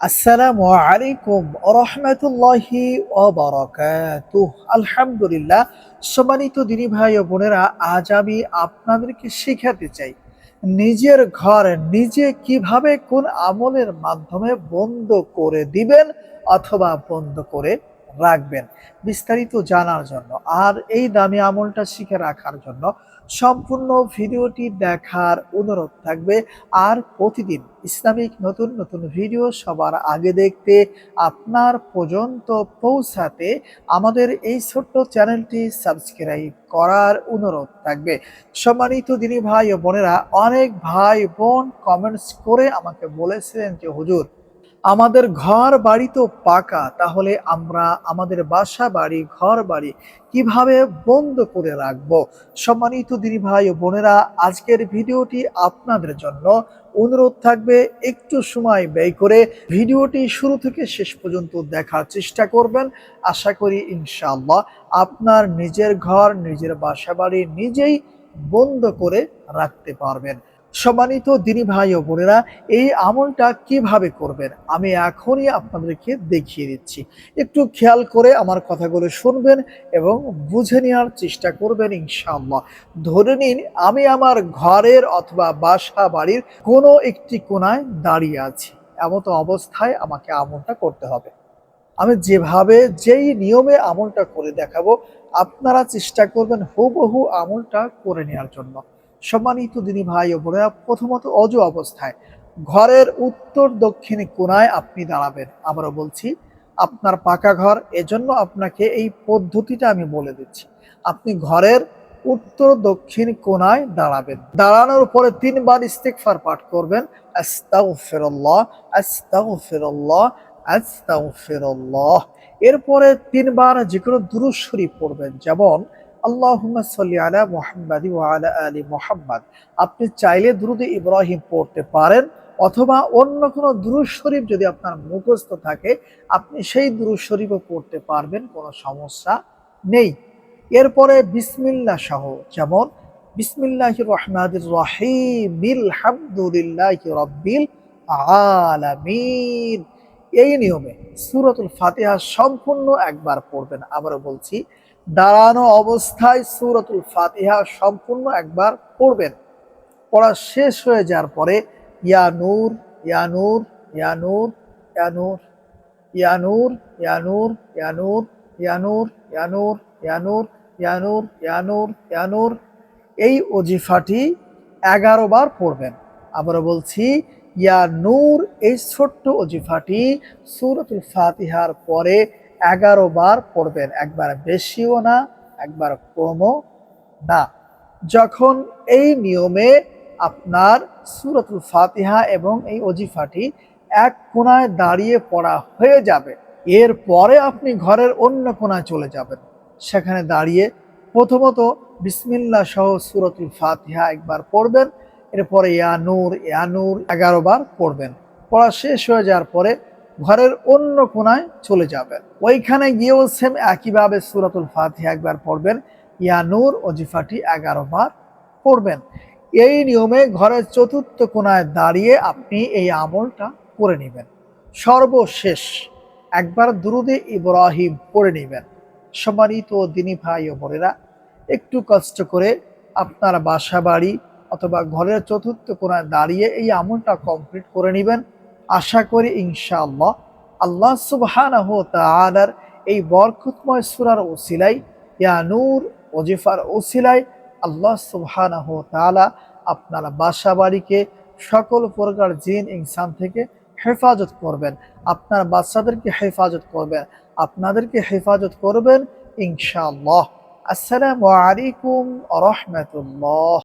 আসসালামু আলাইকুম রহমতুল্লাহি আলহামদুলিল্লাহ, সম্মানিত দিনী ভাই ও বোনেরা, আজ আমি আপনাদেরকে শেখাতে চাই, নিজের ঘর নিজে কীভাবে কোন আমলের মাধ্যমে বন্ধ করে দিবেন অথবা বন্ধ করে রাখবেন, বিস্তারিত জানার জন্য আর এই দামি আমলটা শিখে রাখার জন্য সম্পূর্ণ ভিডিওটি দেখার অনুরোধ থাকবে। আর প্রতিদিন ইসলামিক নতুন নতুন ভিডিও সবার আগে দেখতে আপনার পর্যন্ত পৌঁছাতে আমাদের এই ছোট্ট চ্যানেলটি সাবস্ক্রাইব করার অনুরোধ থাকবে। সম্মানিত দিনী ভাই ও বোনেরা, অনেক ভাই বোন কমেন্টস করে আমাকে বলেছিলেন যে, হুজুর আমাদের ঘর বাড়ি তো পাকা, তাহলে আমরা আমাদের বাসা বাড়ি ঘর বাড়ি কীভাবে বন্ধ করে রাখব? সম্মানিত দিনী ভাই ও বোনেরা, আজকের ভিডিওটি আপনাদের জন্য অনুরোধ থাকবে, একটু সময় ব্যয় করে ভিডিওটি শুরু থেকে শেষ পর্যন্ত দেখার চেষ্টা করবেন। আশা করি ইনশাআল্লাহ আপনার নিজের ঘর, নিজের বাসা বাড়ি নিজেই বন্ধ করে রাখতে পারবেন। সম্মানিত দিনী ভাই ও বোনেরা, এই আমলটা কীভাবে করবেন? আমি এখনই আপনাদেরকে দেখিয়ে দিচ্ছি। একটু খেয়াল করে আমার কথাগুলো শুনবেন এবং বুঝে নেওয়ার চেষ্টা করবেন, ইনশাআল্লাহ। ধরে নিন, আমি আমার ঘরের অথবা বাসা বাড়ির কোনো একটি কোনায় দাঁড়িয়ে আছি। এমতো অবস্থায় আমাকে আমলটা করতে হবে। আমি যেভাবে, যেই নিয়মে আমলটা করে দেখাবো, আপনারা চেষ্টা করবেন হুবহু আমলটা করে নেওয়ার জন্য। সম্মানিত দিনী ভাই ও বোনেরা, প্রথমত অজ অবস্থায়। ঘরের উত্তর দক্ষিণে কোনায় আপনি দাঁড়াবেন। আবারও বলছি, আপনার পাকা ঘর, এজন্য আপনাকে এই পদ্ধতিটা আমি বলে দিচ্ছি। আপনি ঘরের উত্তর দক্ষিণ কোনায় দাঁড়াবেন। দাঁড়ানোর পরে তিনবার ইস্তেকফার পাঠ করবেন। আস্তাগফিরুল্লাহ আস্তাগফিরুল্লাহ আস্তাগফিরুল্লাহ। এরপরে তিনবার যে কোনো দুরূদ শরীফ পড়বেন। যেমন আল্লাহুম্মা সাল্লি আলা মুহাম্মাদি ওয়া আলা আলি মুহাম্মাদ। আপনি চাইলে দ্রুত ইব্রাহিম পড়তে পারেন অথবা অন্য কোনো দুরুদ শরীফ যদি আপনার মুখস্থ থাকে, আপনি সেই দুরুদ শরীফও পড়তে পারবেন, কোনো সমস্যা নেই। এরপরে বিসমিল্লাহ সহ যেমন বিসমিল্লাহ রহমানির রহিম, আলহামদুলিল্লাহ রব্বিল আলামিন। এই নিয়মে সূরাতুল ফাতিহা সম্পূর্ণ একবার পড়বেন। আবারও বলছি দাঁড়ানো অবস্থায় সুরতুল ফাতিহা সম্পূর্ণ একবার পড়বেন পড়া শেষ হয়ে যাওয়ার পরে ইয়া নূর ইয়া নূর ইয়া নূর ইয়া নূর ইয়া নূর ইয়া নূর ইয়া নূর ইয়া নূর ইয়া নূর ইয়া নূর ইয়া নূর ইয়া নূর ইয়া নূর এই অজিফাটি এগারো বার পড়বেন আবারও বলছি ইয়া নূর এই ছোট্ট অজিফাটি সুরতুল ফাতিহার পরে এগারো বার পড়বেন, একবার বেশিও না, একবার কমও না। যখন এই নিয়মে আপনার সুরতুল ফাতিহা এবং এই অজিফাটি এক কোনায় দাঁড়িয়ে পড়া হয়ে যাবে এর পরে আপনি ঘরের অন্য কোনায় চলে যাবেন। সেখানে দাঁড়িয়ে প্রথমত বিসমিল্লা সহ সুরতুল ফাতিহা একবার পড়বেন, এরপরে ইয়ানুর ইয়ানুর এগারো বার পড়বেন। পড়া শেষ হয়ে যাওয়ার পরে ঘরের অন্য কোনায় চলে যাবেন। ওইখানে গিয়েও সেম একইভাবে সুরাতুল ফাতিহা একবার পড়বেন। ইয়ানুর অজিফাটি এগারো বার পড়বেন। এই নিয়মে ঘরের চতুর্থ কোনায় দাঁড়িয়ে আপনি এই আমলটা করে নেবেন। সর্বশেষ একবার দুরুদে ইব্রাহিম পড়ে নেবেন। সম্মানিত দিনী ভাই ও বোনেরা, একটু কষ্ট করে আপনার বাসা বাড়ি অথবা ঘরের চতুর্থ কোনায় দাঁড়িয়ে এই আমলটা কমপ্লিট করে নেবেন। আশা করি ইনশাআল্লাহ আল্লাহ সুবহানাহু তাআলার এই বরকতময় সূরার ওসিলাই ইয়া নূর ওজিফার ওসিলাই আল্লাহ তাআলা আপনার বাসা বাড়িকে সকল প্রকার জিন, ইনসান থেকে হেফাজত করবেন। আপনার বাচ্চাদেরকে হেফাজত করবেন। আপনাদেরকে হেফাজত করবেন ইনশাআল্লাহ। আসসালামু আলাইকুম রহমতুল্লাহ।